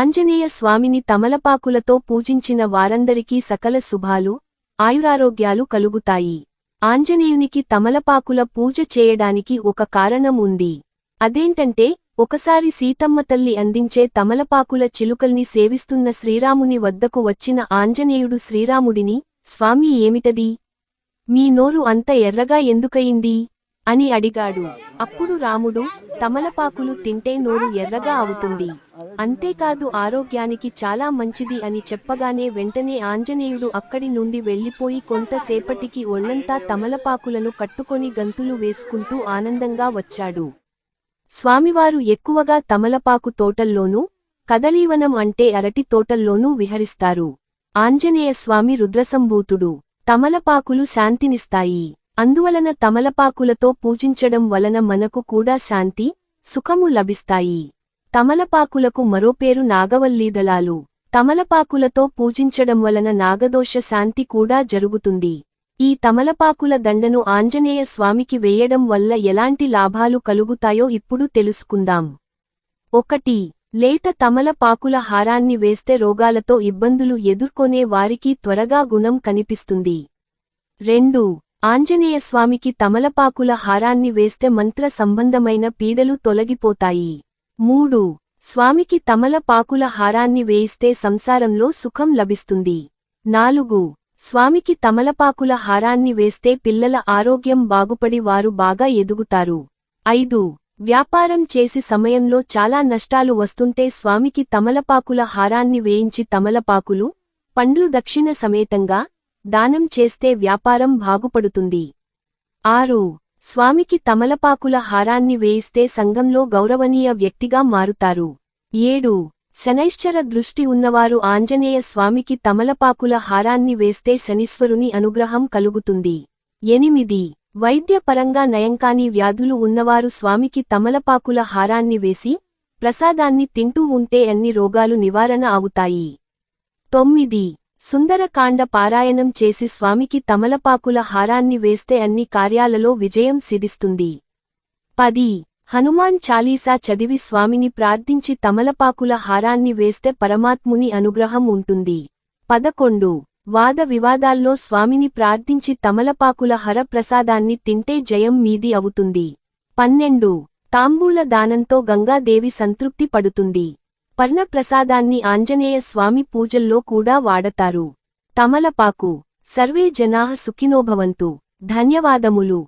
ఆంజనేయ స్వామిని తమలపాకులతో పూజించిన వారందరికీ సకల శుభాలు ఆయురారోగ్యాలు కలుగుతాయి. ఆంజనేయునికి తమలపాకుల పూజ చేయడానికి ఒక కారణం ఉంది. అదేంటంటే ఒకసారి సీతమ్మ తల్లి అందించే తమలపాకుల చిలుకల్ని సేవిస్తున్న శ్రీరాముని వద్దకు వచ్చిన ఆంజనేయుడు శ్రీరాముడిని స్వామి ఏమిటది? మీ నోరు అంత ఎర్రగా ఎందుకయింది? అని అడిగాడు. అప్పుడు రాముడు తమలపాకులు తింటే నోరు ఎర్రగా అవుతుంది. అంతేకాదు ఆరోగ్యానికి చాలా మంచిది అని చెప్పగానే వెంటనే ఆంజనేయుడు అక్కడి నుండి వెళ్ళిపోయి కొంతసేపటికి ఒళ్ళంతా తమలపాకులను కట్టుకొని గంతులు వేసుకుంటూ ఆనందంగా వచ్చాడు. స్వామివారు ఎక్కువగా తమలపాకు తోటల్లోనూ కదలీవనం అంటే అరటి తోటల్లోనూ విహరిస్తారు. ఆంజనేయ స్వామి రుద్రసంభూతుడు తమలపాకులు శాంతినిస్తాయి. అందువలన తమలపాకులతో పూజించడం వలన మనకు కూడా శాంతి సుఖము లభిస్తాయి. తమలపాకులకు మరో పేరు నాగవల్లీదళాలు. తమలపాకులతో పూజించడం వలన నాగదోష శాంతి కూడా జరుగుతుంది. ఈ తమలపాకుల దండను ఆంజనేయ స్వామికి వేయడం వల్ల ఎలాంటి లాభాలు కలుగుతాయో ఇప్పుడు తెలుసుకుందాం. ఒకటి లేత తమలపాకుల హారాన్ని వేస్తే రోగాలతో ఇబ్బందులు ఎదుర్కొనే వారికి త్వరగా గుణం కనిపిస్తుంది. రెండు ఆంజనేయ స్వామికి తమలపాకుల హారాన్ని వేస్తే మంత్ర సంబంధమైన పీడలు తొలగిపోతాయి. మూడు. స్వామికి తమలపాకుల హారాన్ని వేయిస్తే సంసారంలో సుఖం లభిస్తుంది. నాలుగు. స్వామికి తమలపాకుల హారాన్ని వేస్తే పిల్లల ఆరోగ్యం బాగుపడి వారు బాగా ఎదుగుతారు. ఐదు. వ్యాపారం చేసి సమయంలో చాలా నష్టాలు వస్తుంటే స్వామికి తమలపాకుల హారాన్ని వేయించి తమలపాకులు పండ్లు దక్షిణ సమేతంగా దానం చేస్తే వ్యాపారం బాగుపడుతుంది. ఆరు స్వామికి తమలపాకుల హారాన్ని వేయిస్తే సంఘంలో గౌరవనీయ వ్యక్తిగా మారుతారు. ఏడు శనైశ్చర దృష్టి ఉన్నవారు ఆంజనేయ స్వామికి తమలపాకుల హారాన్ని వేస్తే శనీశ్వరుని అనుగ్రహం కలుగుతుంది. ఎనిమిది వైద్యపరంగా నయంకాని వ్యాధులు ఉన్నవారు స్వామికి తమలపాకుల హారాన్ని వేసి ప్రసాదాన్ని తింటూ ఉంటే అన్ని రోగాలు నివారణ అవుతాయి. తొమ్మిది సుందరకాండ పారాయణం చేసి స్వామికి తమలపాకుల హారాన్ని వేస్తే అన్ని కార్యాలలో విజయం సిధిస్తుంది పది. హనుమాన్ చాలీసా చదివి స్వామిని ప్రార్థించి తమలపాకుల హారాన్ని వేస్తే పరమాత్ముని అనుగ్రహం ఉంటుంది. పదకొండు. వాద వివాదాల్లో స్వామిని ప్రార్థించి తమలపాకుల హర ప్రసాదాన్ని తింటే జయం మీది అవుతుంది. పన్నెండు. తాంబూల దానంతో గంగాదేవి సంతృప్తి పడుతుంది. పర్ణప్రసాదాన్ని ఆంజనేయ స్వామి పూజల్లో కూడా వాడతారు. తమలపాకు. సర్వే జనా సుఖినోభవంతు. ధన్యవాదములు.